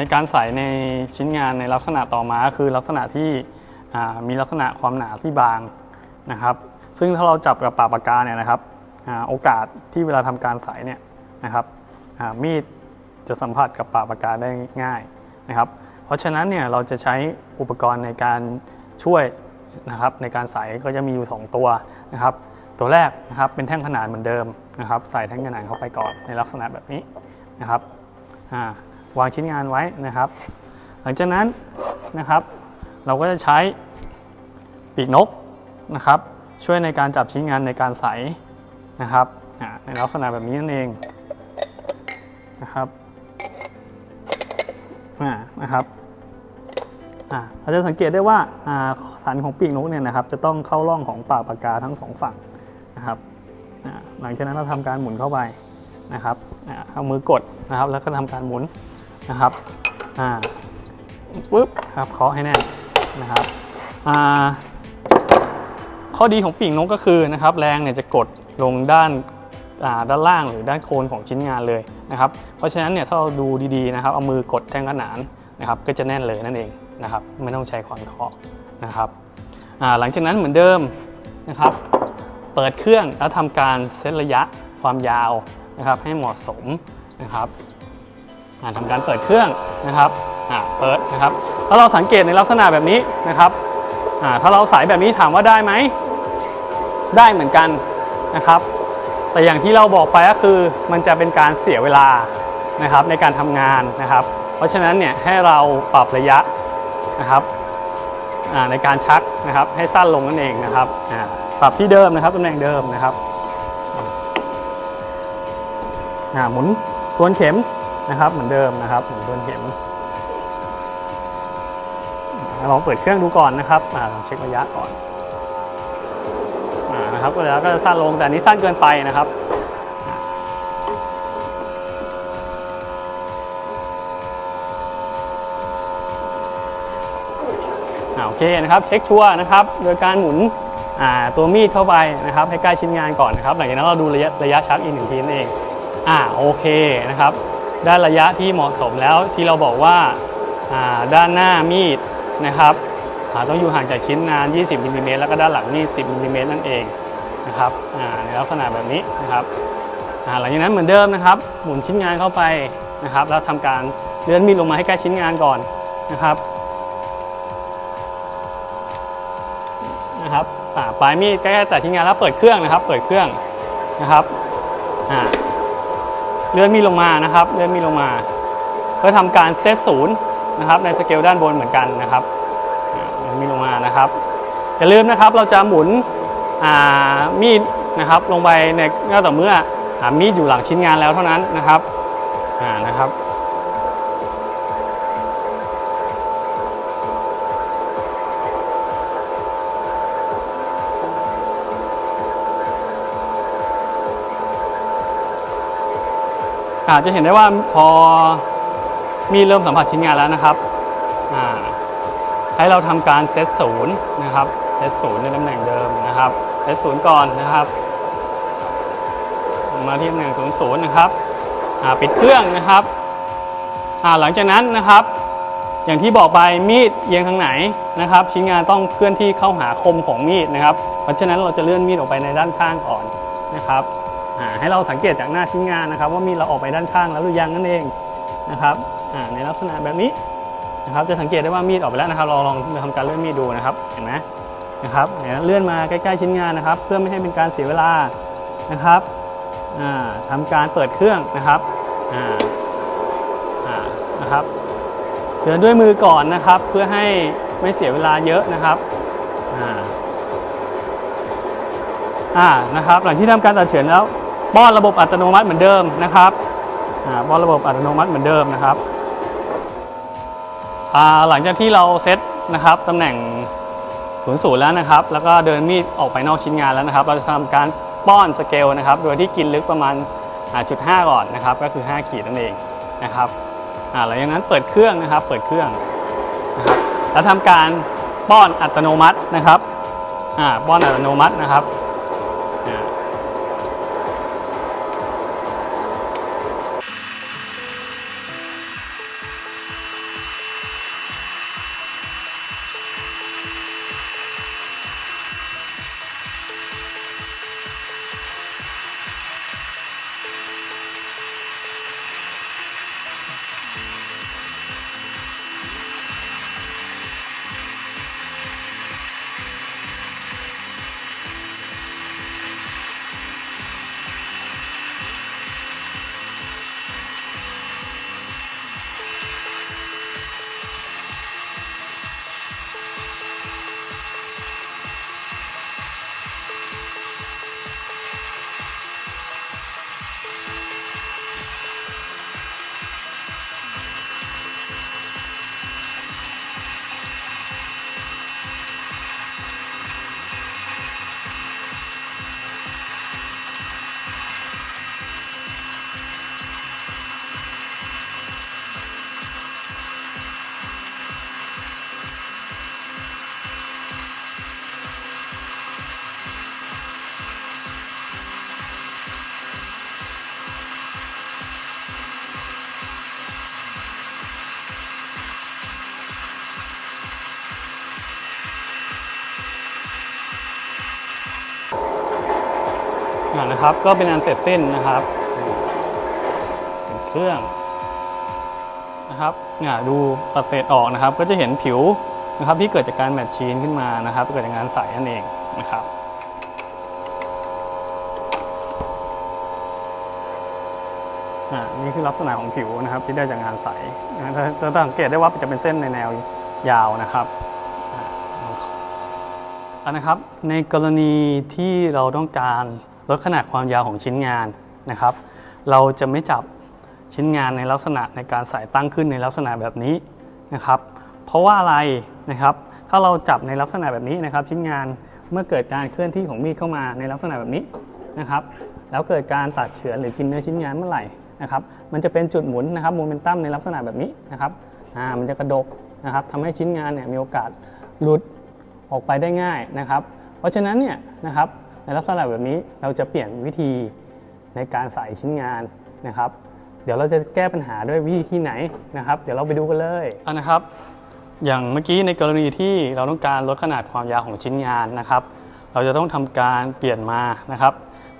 ในการใส่ในชิ้นงานในลักษณะต่อมาคือลักษณะที่มีลักษณะความหนาที่บางนะครับ ซึ่งถ้าเราจับกับปากปากกาเนี่ยนะครับอโอกาสที่เวลาทำการใส่เนี่ยนะครับมีดจะสัมผัสกับปากปากกาได้ง่ายนะครับ เพราะฉะนั้นเนี่ยเราจะใช้อุปกรณ์ในการช่วยนะครับในการใส่ก็จะมีอยู่ 2 ตัวนะครับ ตัวแรกนะครับเป็นแท่งขนาดเหมือนเดิมนะครับ ใส่แท่งขนาดเข้าไปก่อนในลักษณะแบบนี้นะครับอ่า วางชิ้นงานไว้นะครับ หลังจากนั้นนะครับ เราก็จะใช้ปีกนกนะครับ ช่วยในการจับชิ้นงานในการใส่นะครับในลักษณะแบบนี้นั่นเองนะครับอ่านะครับเราจะสังเกตได้ว่าอ่าสันของปีกนกเนี่ยนะครับ จะต้องเข้าร่องของปากปากกาทั้งสองฝั่งนะครับหลังจากนั้นเราทำการหมุนเข้าไปนะครับเอามือกดนะครับ แล้วก็ทำการหมุน นะครับอ่าปุ๊บครับเคาะให้แน่นนะครับอ่าข้อดีของปีกนกก็คือนะครับแรงเนี่ยจะกดลงด้านอ่าด้านล่างหรือด้านโคนของชิ้นงานเลยนะครับเพราะฉะนั้นเนี่ยถ้าเราดูดีๆนะครับเอามือกดแท่งขนานนะครับก็จะแน่นเลยนั่นเองนะครับไม่ต้องใช้ค้อนเคาะนะครับอ่าหลังจากนั้นเหมือนเดิมนะครับเปิดเครื่องแล้วทำการเซตระยะความยาวนะครับให้เหมาะสมนะครับ ทำการเปิดเครื่องนะครับเปิดนะครับแล้วเราสังเกตในลักษณะแบบนี้นะครับถ้าเราใส่แบบนี้ถามว่าได้ไหมได้เหมือนกันนะครับ แต่อย่างที่เราบอกไปก็คือมันจะเป็นการเสียเวลานะครับในการทำงานนะครับ เพราะฉะนั้นเนี่ยให้เราปรับระยะนะครับในการชักนะครับให้สั้นลงนั่นเองนะครับปรับที่เดิมนะครับตำแหน่งเดิมนะครับหมุนทวนเข็ม นะครับ เหมือนเดิมนะครับเหมือนต้นเข็มอ่าลองเปิดเครื่องดูก่อนนะครับอลองเช็คระยะก่อนอนะครับระยะก็จะสั้นลงแต่นี้สั้นเกินไปนะครับอโอเคนะครับเช็คชัวร์นะครับ โดยการหมุนตัวมีดเข้าไปนะครับ ให้ใกล้ชิ้นงานก่อนนะครับ หลังจากนั้นเราดูระยะระยะชักอีกหนึ่งทีนั่นเองอ่าโอเคนะครับ ได้ระยะที่เหมาะสมแล้วที่เราบอกว่าด้านหน้ามีดนะครับต้องอยู่ห่างจากชิ้นงาน 20มิลลิเมตรแล้วก็ด้านหลังนี่10มิลลิเมตรนั่นเองนะครับในลักษณะแบบนี้นะครับหลังจากนั้นเหมือนเดิมนะครับ หมุนชิ้นงานเข้าไปนะครับ แล้วทำการเลื่อนมีดลงมาให้ใกล้ชิ้นงานก่อนนะครับนะครับปลายมีดใกล้แต่ชิ้นงานแล้วเปิดเครื่องนะครับ เปิดเครื่องนะครับอ่า เลื่อนมีลงมานะครับ เลื่อนมีลงมา เพื่อทำการเซตศูนย์นะครับ ในสเกลด้านบนเหมือนกันนะครับเลื่อนมีลงมานะครับอย่าลืมนะครับเราจะหมุนอ่ามีดนะครับลงไปในก็ต่อเมื่ออมีดอยู่หลังชิ้นงานแล้วเท่านั้นนะครับอ่านะครับ จจะเห็นได้ว่าพอมีเริ่มสัมผัสชิ้นงานแล้วนะครับอ่าให้เราทำการเซตศูนย์นะครับเซตศูนย์ในตำแหน่งเดิมนะครับเซตศูนย์ก่อนนะครับ มาที่ตำแหน่งศูนย์ศูนย์นะครับอ่าปิดเครื่องนะครับอ่าหลังจากนั้นนะครับ อย่างที่บอกไปมีดเอียงทางไหนนะครับ ชิ้นงานต้องเคลื่อนที่เข้าหาคมของมีดนะครับ เพราะฉะนั้นเราจะเลื่อนมีดออกไปในด้านข้างก่อนนะครับ ให้เราสังเกตจากหน้าชิ้นงานนะครับ ว่ามีดเราออกไปด้านข้างแล้วหรือยังนั่นเองนะครับในลักษณะแบบนี้นะครับจะสังเกตได้ว่ามีดออกไปแล้วนะครับเราลองทำการเลื่อนมีดดูนะครับเห็นไหมนะครับเลื่อนมาใกล้ๆชิ้นงานนะครับ เพื่อไม่ให้เป็นการเสียเวลานะครับอ่าทำการเปิดเครื่องนะครับนะครับเดินด้วยมือก่อนนะครับ เพื่อให้ไม่เสียเวลาเยอะนะครับอ่านะครับ หลังที่ทำการตัดเฉือนแล้ว ป้อนระบบอัตโนมัติเหมือนเดิมนะครับป้อนระบบอัตโนมัติเหมือนเดิมนะครับหลังจากที่เราเซตนะครับตำแหน่งศูนย์ศูนย์แล้วนะครับ แล้วก็เดินมีดออกไปนอกชิ้นงานแล้วนะครับ เราจะทำการป้อนสเกลนะครับ โดยที่กินลึกประมาณจุดห้าก่อนนะครับ ก็คือ 5 ขีดนั่นเองนะครับหลังจากนั้นเปิดเครื่องนะครับ เปิดเครื่องนะครับแล้วทำการป้อนอัตโนมัตินะครับป้อนอัตโนมัตินะครับ อ่อ่านะครับ ก็เป็นอันเสร็จสิ้นนะครับเป็นเครื่องนะครับเนี่ยดูตัดเศษออกนะครับ ก็จะเห็นผิวนะครับที่เกิดจากการแมทชีนขึ้นมานะครับเกิดจากงานใสนั่นเองนะครับนี่คือลักษณะของผิวนะครับที่ได้จากงานใสจะสังเกตได้ว่าจะเป็นเส้นในแนวยาวนะครับอันนะครับในกรณีที่เราต้องการ ลดขนาดความยาวของชิ้นงานนะครับ เราจะไม่จับชิ้นงานในลักษณะในการใส่ตั้งขึ้นในลักษณะแบบนี้นะครับ เพราะว่าอะไรนะครับ ถ้าเราจับในลักษณะแบบนี้นะครับ ชิ้นงานเมื่อเกิดการเคลื่อนที่ของมีดเข้ามาในลักษณะแบบนี้นะครับ แล้วเกิดการตัดเฉือนหรือกินเนื้อชิ้นงานเมื่อไหร่นะครับ มันจะเป็นจุดหมุนนะครับโมเมนตัมในลักษณะแบบนี้นะครับอ่ามันจะกระดกนะครับทำให้ชิ้นงานเนี่ยมีโอกาสหลุดออกไปได้ง่ายนะครับ เพราะฉะนั้นเนี่ยนะครับ ลักษณะแบบนี้เราจะเปลี่ยนวิธีในการใส่ชิ้นงานนะครับ เดี๋ยวเราจะแก้ปัญหาด้วยวิธีที่ไหนนะครับ เดี๋ยวเราไปดูกันเลยอะนะครับ อย่างเมื่อกี้ในกรณีที่เราต้องการลดขนาดความยาวของชิ้นงานนะครับ เราจะต้องทำการเปลี่ยนมานะครับ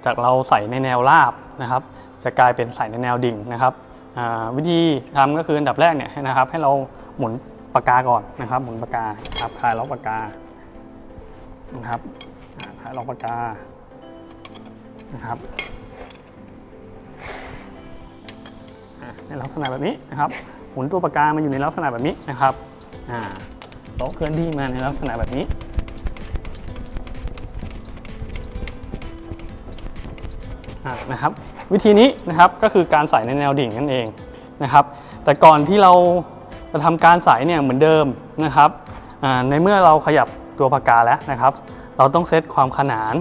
จากเราใส่ในแนวราบนะครับ จะกลายเป็นใส่ในแนวดิ่งนะครับวิธีทำก็คืออันดับแรกเนี่ยนะครับ ให้เราหมุนปากกาก่อนนะครับ หมุนปากกาครับคลายล็อกปากกานะครับ ล็อกปากกานะครับในลักษณะแบบนี้นะครับหมุนตัวปากกามาอยู่ในลักษณะแบบนี้นะครับอ่าโต๊ะเคลื่อนที่มาในลักษณะแบบนี้อะนะครับวิธีนี้นะครับก็คือการใส่ในแนวดิ่งนั่นเองนะครับ แต่ก่อนที่เราจะทำการใส่เนี่ยเหมือนเดิมนะครับอ่าในเมื่อเราขยับตัวปากกาแล้วนะครับ เราต้องเซตความขนาน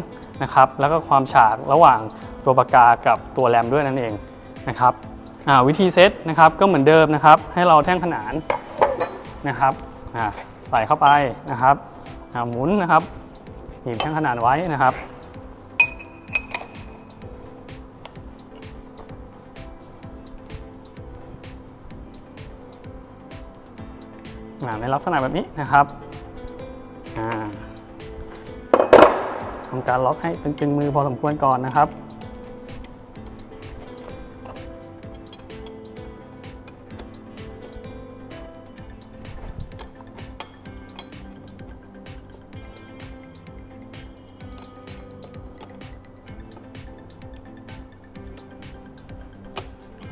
นะครับ แล้วก็ความฉากระหว่างตัวปากกากับตัวแรมด้วยนั่นเองนะครับวิธีเซตนะครับก็เหมือนเดิมนะครับ ให้เราแท่งขนานนะครับใส่เข้าไปนะครับหมุนนะครับหนีบแท่งขนานไว้นะครับในลักษณะแบบนี้นะครับ ทำการล็อกให้ตึงๆมือพอสมควรก่อนนะครับ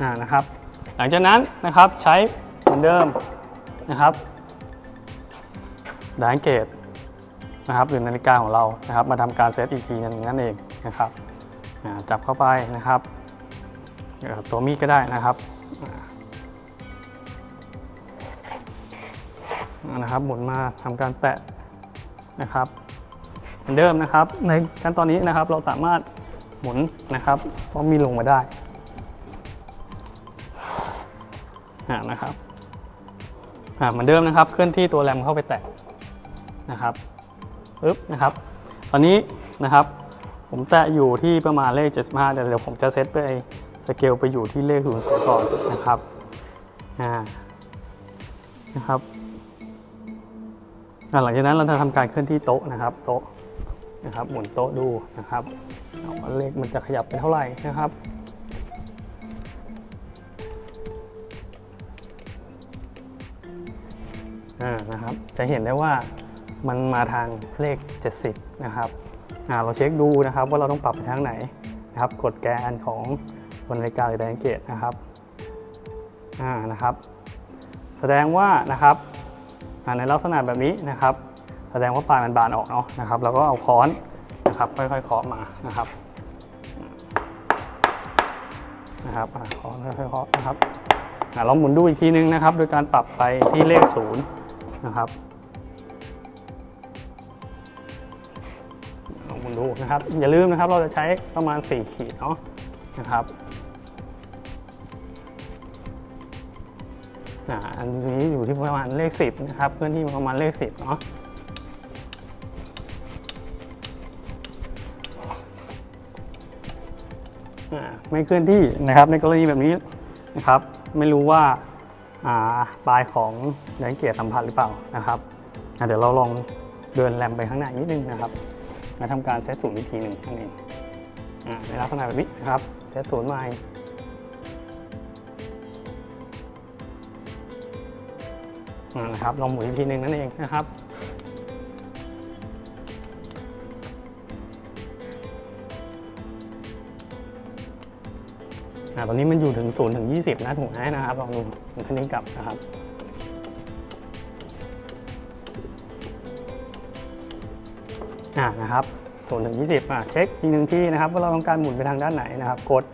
อ่านะครับ หลังจากนั้นนะครับใช้เหมือนเดิมนะครับดานเกต นะครับหรือนาฬิกาของเรานะครับ มาทำการเซตอีกทีนึงนั่นเองนะครับจับเข้าไปนะครับตัวมีดก็ได้นะครับนะครับหมุนมาทำการแตะนะครับเหมือนเดิมนะครับ ในขั้นตอนนี้นะครับเราสามารถหมุนนะครับเพราะมีดลงมาได้นะครับเหมือนเดิมนะครับ เคลื่อนที่ตัวแรมเข้าไปแตะนะครับ ปึ๊บนะครับ ตอนนี้นะครับ ผมแตะอยู่ที่ประมาณเลข 75 แต่เดี๋ยวผมจะเซตไปสเกลไปอยู่ที่เลข0 2ก่อนนะครับอ่านะครับหลังจากนั้นเราจะทำการเคลื่อนที่โต๊ะนะครับ โต๊ะนะครับ หมุนโต๊ะดูนะครับเอาว่าเลขมันจะขยับไปเท่าไหร่นะครับอ่านะครับ จะเห็นได้ว่า มันมาทางเลข 70 นะครับเราเช็คดูนะครับว่าเราต้องปรับไปทางไหนนะครับกดแกนของบนนาฬิกาหรือไดเกตนะครับอ่านะครับ แสดงว่านะครับในลักษณะแบบนี้นะครับ แสดงว่าปลายมันบานออกเนาะนะครับแล้วก็เอาค้อนนะครับค่อยๆเคาะมานะครับนะครับค้อนค่อยๆเคาะนะครับลองหมุนดูอีกทีนึงนะครับ โดยการปรับไปที่เลขศูนย์นะครับ ดูนะครับ อย่าลืมนะครับเราจะใช้ประมาณ 4 ขีดเนาะนะครับอันนี้อยู่ที่ประมาณเลข 10 นะครับเคลื่อนที่ประมาณเลข 10 เนาะไม่เคลื่อนที่นะครับในกรณีแบบนี้นะครับไม่รู้ว่าปลายของแดนเกียร์สัมผัสหรือเปล่านะครับเดี๋ยวเราลองเดินแรมไปข้างหน้านิดนึงนะครับ มาทำการเซตสูตรวิธีหนึ่งนั่นเองในลักษณะแบบนี้นะครับเทสศูนย์ใหม่อ่านะครับลองหมุนอีกทีหนึ่งนั่นเองนะครับตอนนี้มันอยู่ถึง0ถึง 20 นะถูกไหมนะครับลองดูมันคันนี้กลับนะครับ อ่านะครับ0ถึง20อ่าเช็คอีกหนึ่งที่นะครับว่าเราต้องการหมุนไปทางด้านไหนนะครับกด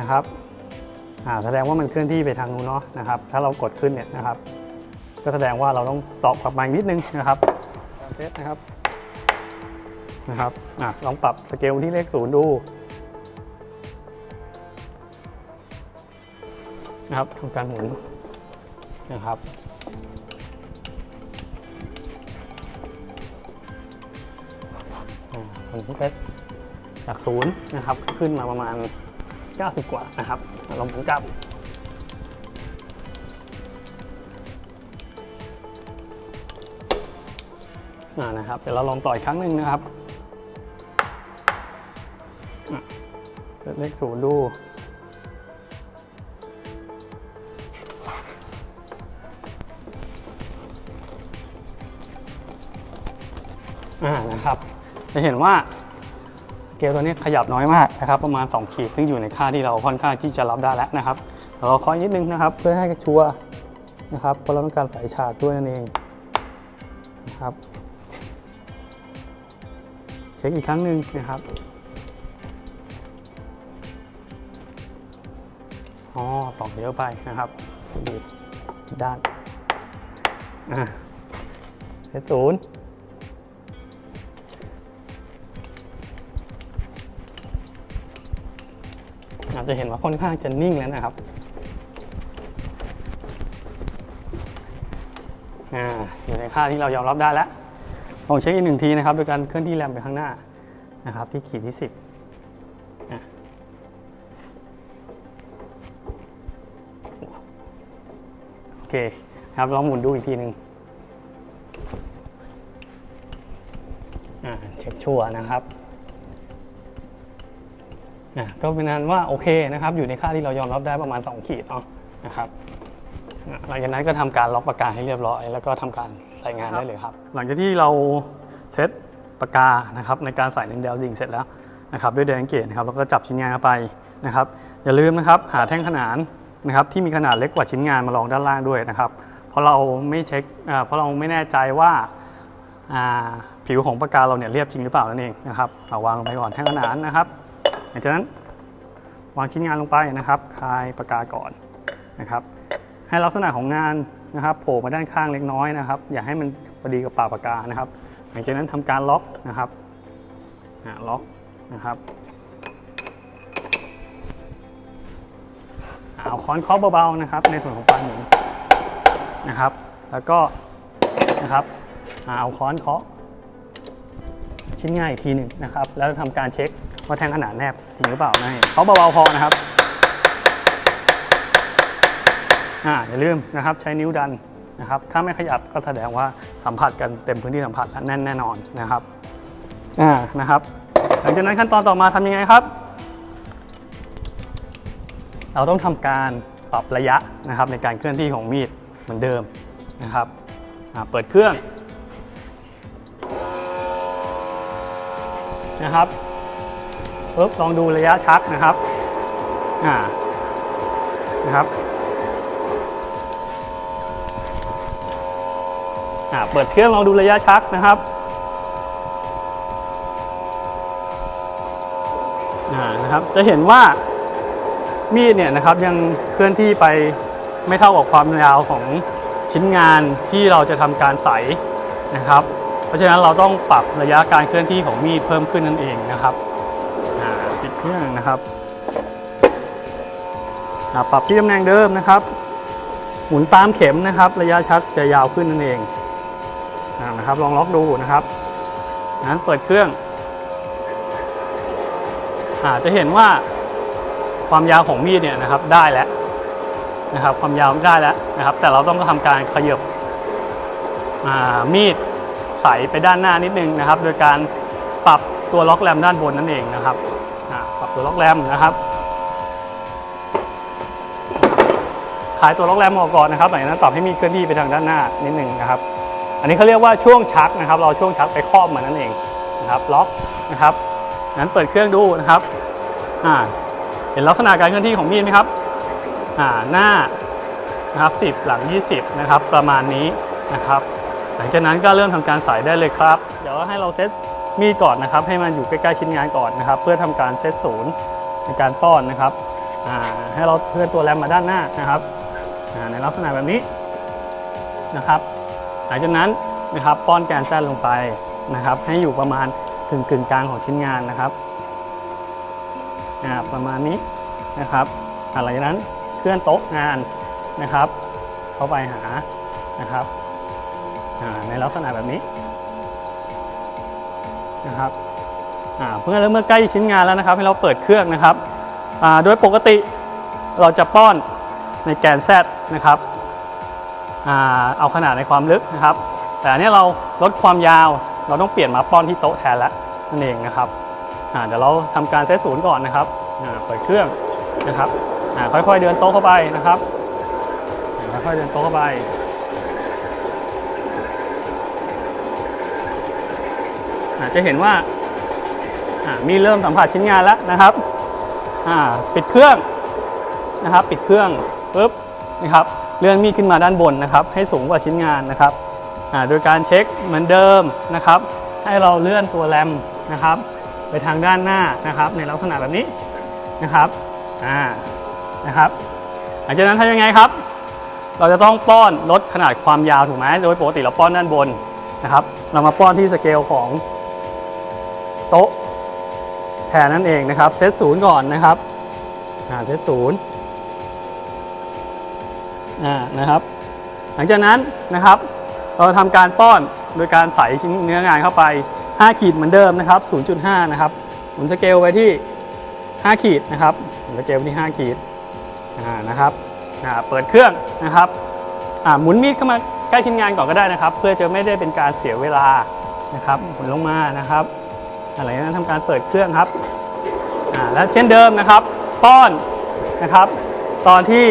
นะครับอ่าแสดงว่ามันเคลื่อนที่ไปทางนู้นเนาะนะครับ ถ้าเรากดขึ้นเนี่ยนะครับ ก็แสดงว่าเราต้องตอบกลับมาอีกนิดนึงนะครับเทสนะครับนะครับอ่าลองปรับสเกลที่เลขศูนย์ดูนะครับทำการหมุนนะครับ อ่าผมก็จากศูนย์นะครับขึ้นมาประมาณ 90 กว่านะครับลองผมจับนะครับเดี๋ยวเราลองต่อยครั้งหนึ่งนะครับเลขศูนย์ดู จะเห็นว่าเกลตัวนี้ขยับน้อยมากนะครับ ประมาณ 2 ขีดซึ่งอยู่ในค่าที่เราค่อนข้างที่จะรับได้แล้วนะครับเราคอยนิดนึงนะครับ เพื่อให้ชัวร์นะครับเพราะเราต้องการสายฉากด้วยนั่นเองนะครับเช็คอีกครั้งหนึ่งนะครับอ๋อต่อเยอะไปนะครับดีด้านอ่าเซตศูนย์ จจะเห็นว่าค่อนข้างจะนิ่งแล้วนะครับอยู่ในค่าที่เรายอมรับได้แล้วลองเช็คอีกหนึ่งทีนะครับโดยการเคลื่อนที่แรมไปข้างหน้านะครับที่ขีดที่ 10โอเคครับลองหมุนดูอีกทีหนึ่งเช็คชัวร์นะครับ นะก็เป็นนั้นว่าโอเคนะครับอยู่ในค่าที่เรายอมรับได้ประมาณ 2 ขีดเนาะนะครับหลังจากนั้นก็ทำการล็อกปากกาให้เรียบร้อย แล้วก็ทำการใส่งานได้เลยครับ หลังจากที่เราเซตปากกานะครับในการใส่เลนเดลยิงเสร็จแล้วนะครับด้วยเดนเกตนะครับแล้วก็จับชิ้นงานไปนะครับอย่าลืมนะครับหาแท่งขนานนะครับที่มีขนาดเล็กกว่าชิ้นงานมารองด้านล่างด้วยนะครับเพราะเราไม่เช็คเพราะเราไม่แน่ใจว่าผิวของปากกาเราเนี่ยเรียบจริงหรือเปล่านั่นเองนะครับเอาวางลงไปก่อนแท่งขนานนะครับ ลังจากนั้นวางชิ้นงานลงไปนะครับ คลายปากกาก่อนนะครับ ให้ลักษณะของงานนะครับโผล่มาด้านข้างเล็กน้อยนะครับ อย่าให้มันพอดีกับปากปากกานะครับ หลังจากนั้นทำการล็อกนะครับล็อกนะครับเอาค้อนเคาะเบาๆนะครับ ในส่วนของปลายหมุนนะครับ แล้วก็นะครับอ่าเอาค้อนเคาะชิ้นง่ายอีกทีหนึ่งนะครับ แล้วทำการเช็ค ว่าแท่งขนาดแนบจริงหรือเปล่านะเขาเบาๆพอนะครับอ่าอย่าลืมนะครับใช้นิ้วดันนะครับ ถ้าไม่ขยับก็แสดงว่าสัมผัสกันเต็มพื้นที่สัมผัสและแน่นแน่นอนนะครับอ่านะครับ หลังจากนั้นขั้นตอนต่อมาทำยังไงครับ เราต้องทำการปรับระยะนะครับ ในการเคลื่อนที่ของมีดเหมือนเดิมนะครับอ่าเปิดเครื่องนะครับ ปุ๊บลองดูระยะชักนะครับอ่านะครับอ่าเปิดเครื่องลองดูระยะชักนะครับอ่านะครับจะเห็นว่ามีดเนี่ยนะครับยังเคลื่อนที่ไปไม่เท่ากับความยาวของชิ้นงานที่เราจะทำการใสนะครับ เพราะฉะนั้นเราต้องปรับระยะการเคลื่อนที่ของมีดเพิ่มขึ้นนั่นเองนะครับ เครื่องนะครับปรับที่ตำแหน่งเดิมนะครับ หมุนตามเข็มนะครับ ระยะชักจะยาวขึ้นนั่นเองนะครับ ลองล็อกดูนะครับนั้นเปิดเครื่องอาจะเห็นว่าความยาวของมีดเนี่ยนะครับได้แล้วนะครับ ความยาวได้แล้วนะครับ แต่เราต้องทำการขยับมีดใสไปด้านหน้านิดนึงนะครับ โดยการปรับตัวล็อกแรมด้านบนนั่นเองนะครับ ปรับตัวล็อกแรมนะครับคลายตัวล็อกแรมออกก่อนนะครับหลังจากนั้นปรับให้มีเคลื่อนที่ไปทางด้านหน้านิดหนึ่งนะครับ อันนี้เขาเรียกว่าช่วงชักนะครับ เราช่วงชักไปครอบมันนั่นเองนะครับ ล็อกนะครับงั้นเปิดเครื่องดูนะครับอ่าเห็นลักษณะการเคลื่อนที่ของมีดไหมครับอ่าหน้านะครับ10 หลัง 20 นะครับ ประมาณนี้นะครับ หลังจากนั้นก็เริ่มทำการใส่ได้เลยครับ เดี๋ยวให้เราเซต มีดก่อนนะครับ ให้มันอยู่ใกล้ๆชิ้นงานก่อนนะครับ เพื่อทำการเซตศูนย์ในการป้อนนะครับให้เราเคลื่อนตัวแรมมาด้านหน้านะครับในลักษณะแบบนี้นะครับ หลังจากนั้นนะครับป้อนแกนแซดลงไปนะครับ ให้อยู่ประมาณกึ่งกึ่งกลางของชิ้นงานนะครับประมาณนี้นะครับหลังจากนั้นเคลื่อนโต๊ะงานนะครับ เข้าไปหานะครับในลักษณะแบบนี้ นะครับอ่าเพื่อเมื่อใกล้ชิ้นงานแล้วนะครับให้เราเปิดเครื่องนะครับโดยปกติเราจะป้อนในแกนแซดนะครับอเอาขนาดในความลึกนะครับ แต่อันนี้เราลดความยาวเราต้องเปลี่ยนมาป้อนที่โต๊ะแทนแล้วนั่นเองนะครับเดี๋ยวเราทำการเซตศูนย์ก่อนนะครับเปิดเครื่องนะครับค่อยๆเดินโต๊ะเข้าไปนะครับค่อยๆเดินโต๊ะเข้าไปอ่า จะเห็นว่ามีเริ่มสัมผัสชิ้นงานแล้วนะครับปิดเครื่องนะครับ ปิดเครื่องปุ๊บนะครับเลื่อนมีดขึ้นมาด้านบนนะครับ ให้สูงกว่าชิ้นงานนะครับโดยการเช็คเหมือนเดิมนะครับ ให้เราเลื่อนตัวแรมนะครับ ไปทางด้านหน้านะครับ ในลักษณะแบบนี้นะครับอ่านะครับหลังจากนั้นทำยังไงครับ เราจะต้องป้อนลดขนาดความยาวถูกไหมโดยปกติเราป้อนด้านบนนะครับ เรามาป้อนที่สเกลของ โต๊ะแทนนั่นเองนะครับเซตศูนย์ก่อนนะครับอ่าเซตศูนย์อ่านะครับ หลังจากนั้นนะครับ เราทำการป้อนโดยการใส่ชิ้นเนื้องานเข้าไป 5 ขีดเหมือนเดิมนะครับ 0.5 นะครับหมุนสเกลไปที่ 5 ขีดนะครับหมุนสเกลไปที่ 5 ขีดอ่านะครับอ่าเปิดเครื่องนะครับอ่าหมุนมีดเข้ามาใกล้ชิ้นงานก่อนก็ได้นะครับ เพื่อจะไม่ได้เป็นการเสียเวลานะครับหมุนลงมานะครับ หลังจากนั้นทำการเปิดเครื่องครับอ่าและเช่นเดิมนะครับ ป้อนนะครับ ตอนที่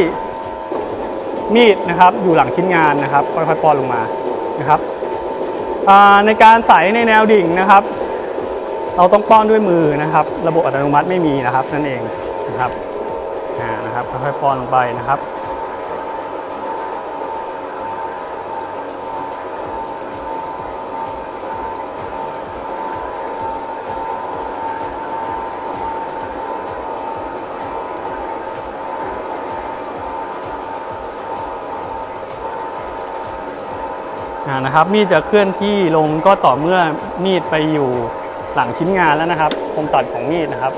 มีดนะครับอยู่หลังชิ้นงานนะครับค่อยๆป้อนลงมานะครับอ่าในการใส่ในแนวดิ่งนะครับ เราต้องป้อนด้วยมือนะครับ ระบบอัตโนมัติไม่มีนะครับนั่นเองนะครับอ่านะครับค่อยๆป้อนลงไปนะครับ นะครับมีดจะเคลื่อนที่ลงก็ต่อเมื่อมีดไปอยู่หลังชิ้นงานแล้วนะครับคมตัดของมีดนะครับ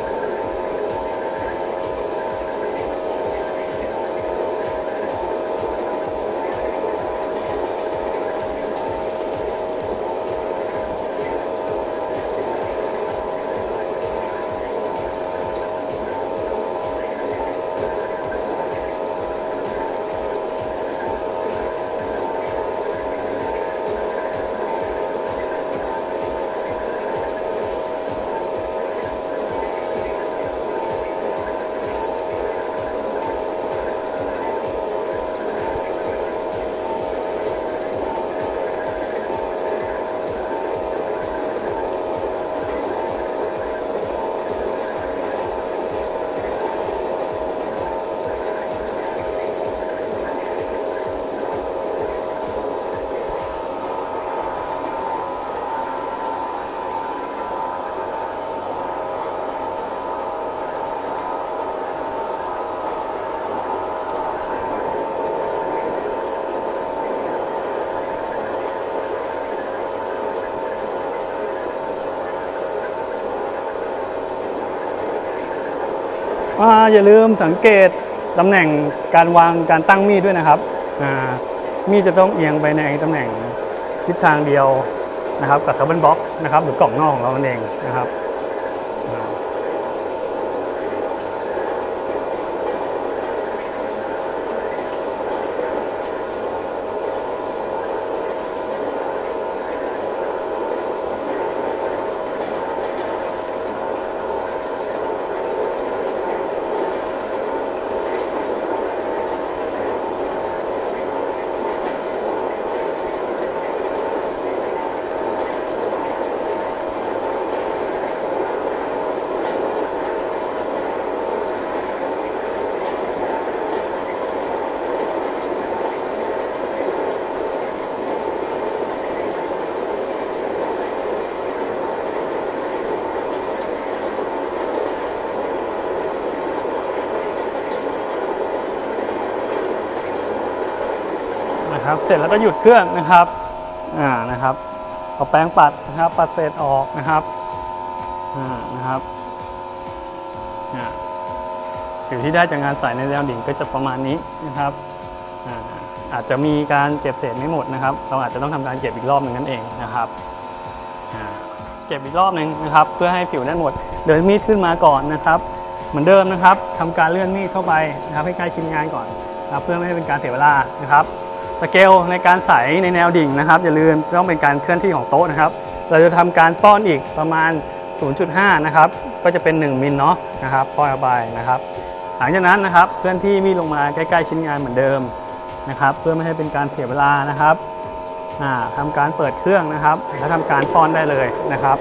อ่าอย่าลืมสังเกตตำแหน่งการวางการตั้งมีดด้วยนะครับมีดจะต้องเอียงไปในตำแหน่งทิศทางเดียวนะครับกับทับเบิลบล็อกนะครับหรือกล่องนอกของเราเองนะครับ นะครับ เสร็จแล้วก็หยุดเครื่องนะครับอ่านะครับเอาแป้งปัดนะครับ ปัดเศษออกนะครับอ่านะครับอ่าผิวที่ได้จากงานใส่ในแนวดิ่งก็จะประมาณนี้นะครับอ่าอาจจะมีการเก็บเศษไม่หมดนะครับ เราอาจจะต้องทำการเก็บอีกรอบหนึ่งนั่นเองนะครับอ่าเก็บอีกรอบหนึ่งนะครับ เพื่อให้ผิวได้หมด เดินมีดขึ้นมาก่อนนะครับ เหมือนเดิมนะครับทำการเลื่อนมีดเข้าไปนะครับให้ใกล้ชิ้นงานก่อนนะเพื่อไม่ให้เป็นการเสียเวลานะครับ สเกลในการใส่ในแนวดิ่งนะครับ อย่าลืมต้องเป็นการเคลื่อนที่ของโต๊ะนะครับ เราจะทำการป้อนอีกประมาณ 0.5 นะครับ ก็จะเป็น 1 มิลเนาะนะครับป้อนเข้าไปนะครับ หลังจากนั้นนะครับเคลื่อนที่มีลงมาใกล้ๆชิ้นงานเหมือนเดิมนะครับ เพื่อไม่ให้เป็นการเสียเวลานะครับอ่าทำการเปิดเครื่องนะครับ แล้วทำการป้อนได้เลยนะครับ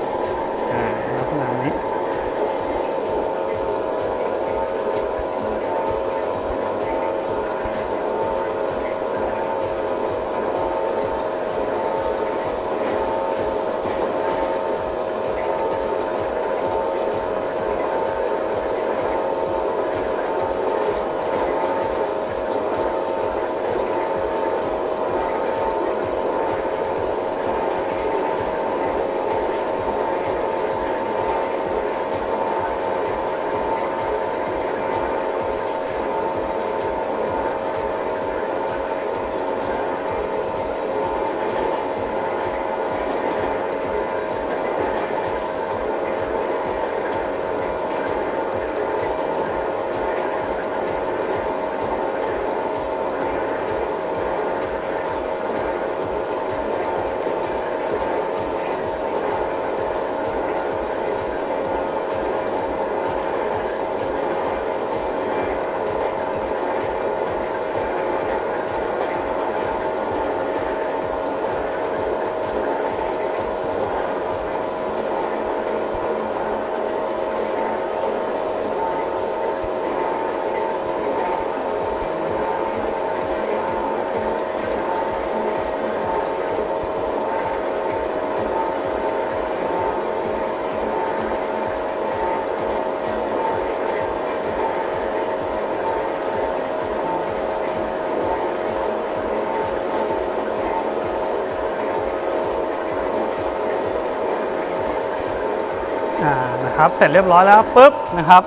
นะครับ เสร็จเรียบร้อยแล้วปุ๊บนะครับ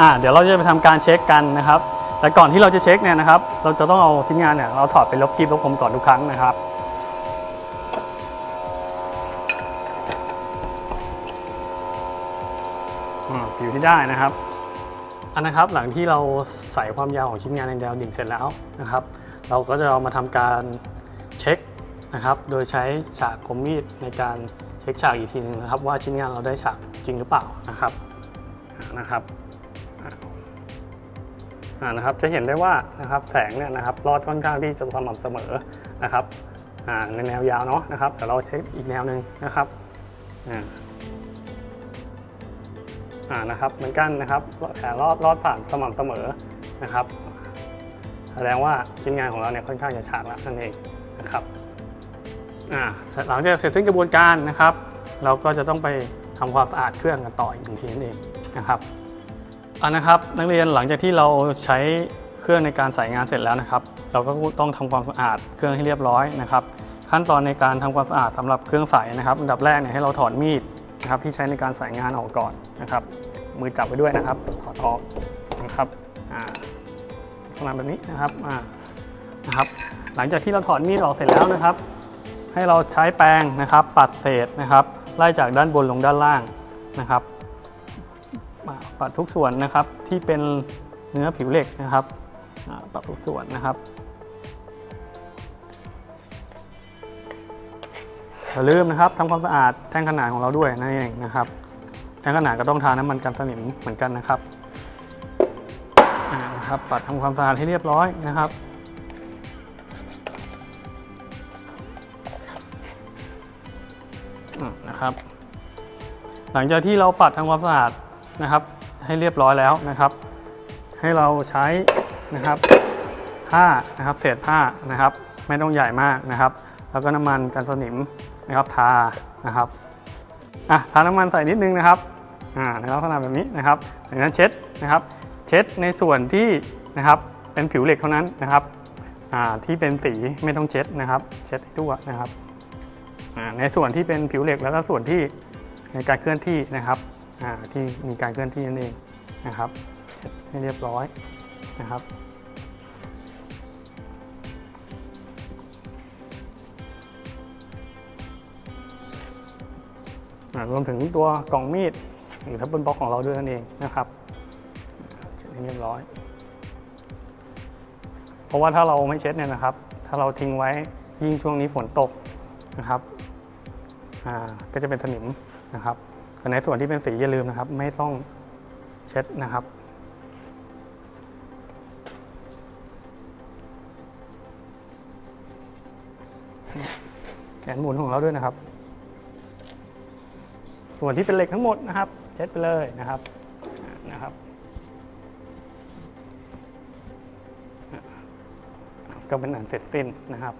อ่าเดี๋ยวเราจะไปทำการเช็คกันนะครับ แต่ก่อนที่เราจะเช็คเนี่ยนะครับ เราจะต้องเอาชิ้นงานเนี่ยเราถอดไปลบคลิปลบคมก่อนทุกครั้งนะครับอ่าผิวที่ได้นะครับอันนะครับหลังที่เราใส่ความยาวของชิ้นงานในแนวดิ่งเสร็จแล้วนะครับ เราก็จะเอามาทำการเช็คนะครับ โดยใช้ฉากคมมีดในการเช็คฉากอีกทีหนึงนะครับ ว่าชิ้นงานเราได้ฉาก จริงหรือเปล่านะครับนะครับอ่านะครับ จะเห็นได้ว่านะครับแสงเนี่ยนะครับรอดค่อนข้างที่จะสม่ำเสมอนะครับอ่าในแนวยาวเนาะนะครับแต่เราเช็คอีกแนวหนึ่งนะครับอ่านะครับเหมือนกันนะครับแผลรอดรอดผ่านสม่ำเสมอนะครับ แสดงว่าชิ้นงานของเราเนี่ยค่อนข้างจะฉากล้วนั่นเองนะครับอ่าเสร็จหลังจากเสร็จสิ้นกระบวนการนะครับ เราก็จะต้องไป ทำความสะอาดเครื่องกันต่ออีกหนึ่งทีนั่นเองนะครับอ่านะครับนักเรียนหลังจากที่เราใช้เครื่องในการใส่งานเสร็จแล้วนะครับ เราก็ต้องทำความสะอาดเครื่องให้เรียบร้อยนะครับ ขั้นตอนในการทำความสะอาดสำหรับเครื่องใส่นะครับอันดับแรกเนี่ยให้เราถอดมีดนะครับที่ใช้ในการใส่งานออกก่อนนะครับ มือจับไว้ด้วยนะครับ ถอดออกนะครับอ่าลักษณะแบบนี้นะครับอ่านะครับ หลังจากที่เราถอดมีดออกเสร็จแล้วนะครับ ให้เราใช้แปรงนะครับ ปัดเศษนะครับ ไล่จากด้านบนลงด้านล่างนะครับปัดทุกส่วนนะครับที่เป็นเนื้อผิวเหล็กนะครับปัดทุกส่วนนะครับอย่าลืมนะครับทำความสะอาดแท่งขนานของเราด้วยนั่นเองนะครับแท่งขนานก็ต้องทาน้ำมันกันสนิมเหมือนกันนะครับนะครับ ปัดทำความสะอาดให้เรียบร้อยนะครับ นะครับ หลังจากที่เราปัดทำความสะอาดนะครับ ให้เรียบร้อยแล้วนะครับ ให้เราใช้นะครับผ้านะครับเศษผ้านะครับ ไม่ต้องใหญ่มากนะครับ แล้วก็น้ำมันกันสนิมนะครับทานะครับอะทาน้ำมันใส่นิดนึงนะครับอ่าในลักษณะแบบนี้นะครับจากนั้นเช็ดนะครับ เช็ดในส่วนที่นะครับเป็นผิวเหล็กเท่านั้นนะครับอ่าที่เป็นสีไม่ต้องเช็ดนะครับ เช็ดให้ทั่วนะครับ ในส่วนที่เป็นผิวเหล็กแล้วก็ส่วนที่ในการเคลื่อนที่นะครับที่มีการเคลื่อนที่นั่นเองนะครับเช็ดให้เรียบร้อยนะครับรวมถึงตัวกล่องมีดหรือทับบิลบล็อกของเราด้วยนั่นเองนะครับเช็ดให้เรียบร้อย เพราะว่าถ้าเราไม่เช็ดเนี่ยนะครับ ถ้าเราทิ้งไว้ยิ่งช่วงนี้ฝนตก นะครับก็จะเป็นสนิมนะครับแต่ในส่วนที่เป็นสีอย่าลืมนะครับ ไม่ต้องเช็ดนะครับแขนหมุนของเราด้วยนะครับ ส่วนที่เป็นเหล็กทั้งหมดนะครับ เช็ดไปเลยนะครับนะครับ ก็เป็นอันเสร็จสิ้นนะครับ